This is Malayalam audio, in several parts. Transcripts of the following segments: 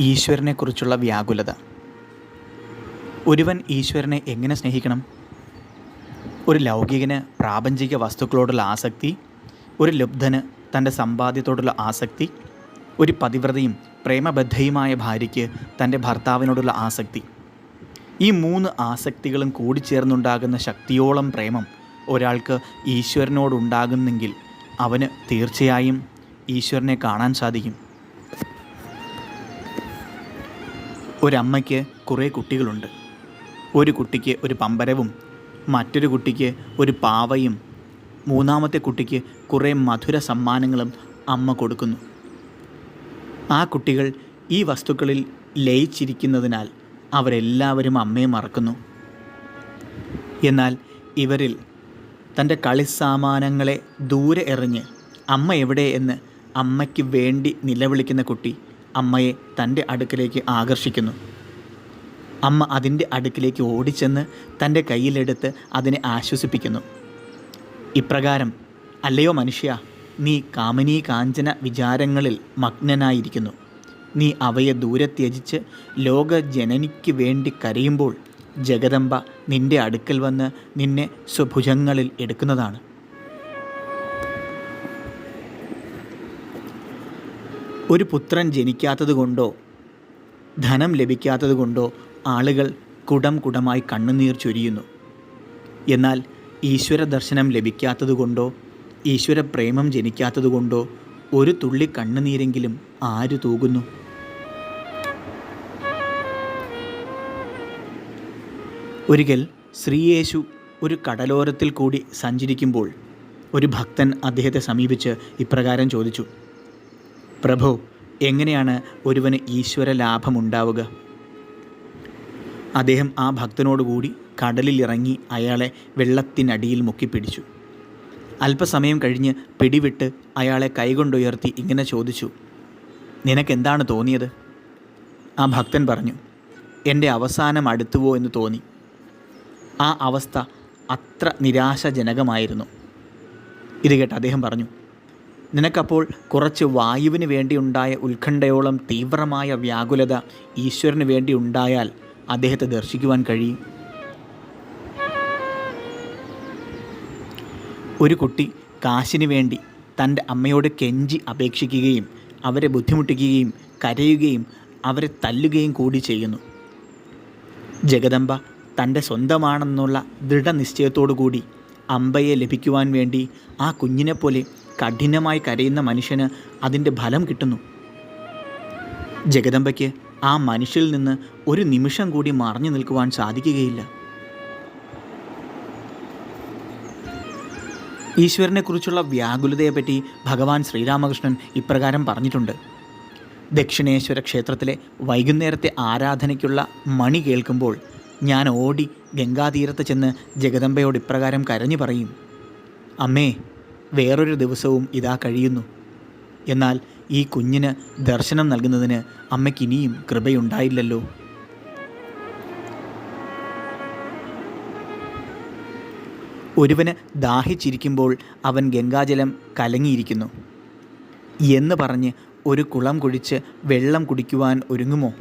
ഈശ്വരനെക്കുറിച്ചുള്ള വ്യാകുലത. ഒരുവൻ ഈശ്വരനെ എങ്ങനെ സ്നേഹിക്കണം? ഒരു ലൗകികന് പ്രാപഞ്ചിക വസ്തുക്കളോടുള്ള ആസക്തി ഒരു ലുബ്ധന് തന്റെ സമ്പാദ്യത്തോടുള്ള ആസക്തി ഒരു പതിവ്രതയും പ്രേമബദ്ധയുമായ ഭാര്യയ്ക്ക് തന്റെ ഭർത്താവിനോടുള്ള ആസക്തി. ഈ മൂന്ന് ആസക്തികളും കൂടിച്ചേർന്നുണ്ടാകുന്ന ശക്തിയോളം പ്രേമം ഒരാൾക്ക് ഈശ്വരനോടുണ്ടാകുന്നെങ്കിൽ അവന് തീർച്ചയായും ഈശ്വരനെ കാണാൻ സാധിക്കും. ഒരമ്മയ്ക്ക് കുറേ കുട്ടികളുണ്ട്. ഒരു കുട്ടിക്ക് ഒരു പമ്പരവും മറ്റൊരു കുട്ടിക്ക് ഒരു പാവയും മൂന്നാമത്തെ കുട്ടിക്ക് കുറേ മധുര സമ്മാനങ്ങളും അമ്മ കൊടുക്കുന്നു. ആ കുട്ടികൾ ഈ വസ്തുക്കളിൽ ലയിച്ചിരിക്കുന്നതിനാൽ അവരെല്ലാവരും അമ്മയെ മറക്കുന്നു. എന്നാൽ ഇവരിൽ തന്റെ കളിസാമാനങ്ങളെ ദൂരെ എറിഞ്ഞ് അമ്മ എവിടെ എന്ന് അമ്മയ്ക്ക് വേണ്ടി നിലവിളിക്കുന്ന കുട്ടി അമ്മയെ തന്റെ അടുക്കലേക്ക് ആകർഷിക്കുന്നു. അമ്മ അതിന്റെ അടുക്കിലേക്ക് ഓടിച്ചെന്ന് തന്റെ കയ്യിലെടുത്ത് അതിനെ ആശ്വസിപ്പിക്കുന്നു. ഇപ്രകാരം അല്ലയോ മനുഷ്യ നീ കാമനീ കാഞ്ചന വിചാരങ്ങളിൽ മഗ്നനായിരിക്കുന്നു. നീ അവയെ ദൂരെ ത്യജിച്ച് ലോകജനനിക്ക് വേണ്ടി കരയുമ്പോൾ ജഗദമ്പ നിന്റെ അടുക്കൽ വന്ന് നിന്നെ സ്വഭുജങ്ങളിൽ എടുക്കുന്നതാണ്. ഒരു പുത്രൻ ജനിക്കാത്തതുകൊണ്ടോ ധനം ലഭിക്കാത്തതുകൊണ്ടോ ആളുകൾ കുടം കുടമായി കണ്ണുനീർ ചൊരിയുന്നു. എന്നാൽ ഈശ്വര ദർശനം ലഭിക്കാത്തതുകൊണ്ടോ ഈശ്വര പ്രേമം ജനിക്കാത്തതുകൊണ്ടോ ഒരു തുള്ളി കണ്ണുനീരെങ്കിലും ആര് തൂകുന്നു? ഒരിക്കൽ ശ്രീയേശു ഒരു കടലോരത്തിൽ കൂടി സഞ്ചരിക്കുമ്പോൾ ഒരു ഭക്തൻ അദ്ദേഹത്തെ സമീപിച്ച് ഇപ്രകാരം ചോദിച്ചു പ്രഭു എങ്ങനെയാണ് ഒരുവന് ഈശ്വര ലാഭമുണ്ടാവുക? അദ്ദേഹം ആ ഭക്തനോടുകൂടി കടലിലിറങ്ങി അയാളെ വെള്ളത്തിനടിയിൽ മുക്കിപ്പിടിച്ചു. അല്പസമയം കഴിഞ്ഞ് പിടിവിട്ട് അയാളെ കൈകൊണ്ടുയർത്തി ഇങ്ങനെ ചോദിച്ചു നിനക്കെന്താണ് തോന്നിയത്? ആ ഭക്തൻ പറഞ്ഞു എന്റെ അവസാനം അടുത്തുവോ എന്ന് തോന്നി. ആ അവസ്ഥ അത്ര നിരാശാജനകമായിരുന്നു. ഇത് കേട്ട് അദ്ദേഹം പറഞ്ഞു നിനക്കപ്പോൾ കുറച്ച് വായുവിന് വേണ്ടിയുണ്ടായ ഉത്കണ്ഠയോളം തീവ്രമായ വ്യാകുലത ഈശ്വരന് വേണ്ടി ഉണ്ടായാൽ അദ്ദേഹത്തെ ദർശിക്കുവാൻ കഴിയും. ഒരു കുട്ടി കാശിന് വേണ്ടി തന്റെ അമ്മയോട് കെഞ്ചി അപേക്ഷിക്കുകയും അവരെ ബുദ്ധിമുട്ടിക്കുകയും കരയുകയും അവരെ തല്ലുകയും കൂടി ചെയ്യുന്നു. ജഗദമ്പ തന്റെ സ്വന്തമാണെന്നുള്ള ദൃഢനിശ്ചയത്തോടു കൂടി അമ്പയെ ലഭിക്കുവാൻ വേണ്ടി ആ കുഞ്ഞിനെപ്പോലെ കഠിനമായി കരയുന്ന മനുഷ്യന് അതിന്റെ ഫലം കിട്ടുന്നു. ജഗദമ്പയ്ക്ക് ആ മനുഷ്യരിൽ നിന്ന് ഒരു നിമിഷം കൂടി മറഞ്ഞു നിൽക്കുവാൻ സാധിക്കുകയില്ല. ഈശ്വരനെക്കുറിച്ചുള്ള വ്യാകുലതയെപ്പറ്റി ഭഗവാൻ ശ്രീരാമകൃഷ്ണൻ ഇപ്രകാരം പറഞ്ഞിട്ടുണ്ട്. ദക്ഷിണേശ്വര ക്ഷേത്രത്തിലെ വൈകുന്നേരത്തെ ആരാധനയ്ക്കുള്ള മണി കേൾക്കുമ്പോൾ ഞാൻ ഓടി ഗംഗാതീരത്ത് ചെന്ന് ജഗദമ്പയോട് ഇപ്രകാരം കരഞ്ഞു പറയും. അമ്മേ വേറൊരു ദിവസവും ഇതാ കഴിയുന്നു. എന്നാൽ ഈ കുഞ്ഞിന് ദർശനം നൽകുന്നതിന് അമ്മയ്ക്ക് ഇനിയും കൃപയുണ്ടായില്ലല്ലോ. ഒരുവന് ദാഹിച്ചിരിക്കുമ്പോൾ അവൻ ഗംഗാജലം കലങ്ങിയിരിക്കുന്നു. എന്ന് പറഞ്ഞ് ഒരു കുളം കുഴിച്ച് വെള്ളം കുടിക്കുവാൻ ഒരുങ്ങുമോ?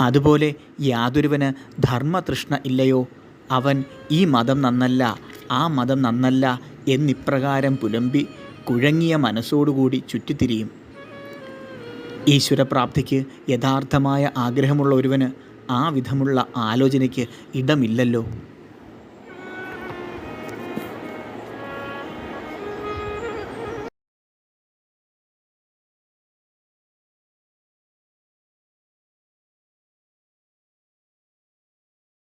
അതുപോലെ യാതൊരുവന് ധർമ്മതൃഷ്ണ ഇല്ലയോ? അവൻ ഈ മതം നന്നല്ല ആ മതം നന്നല്ല എന്നിപ്രകാരം പുലമ്പി കുഴങ്ങിയ മനസ്സോടുകൂടി ചുറ്റിത്തിരിയും. ഈശ്വരപ്രാപ്തിക്ക് യഥാർത്ഥമായ ആഗ്രഹമുള്ള ഒരുവന് ആ വിധമുള്ള ആലോചനയ്ക്ക് ഇടമില്ലല്ലോ.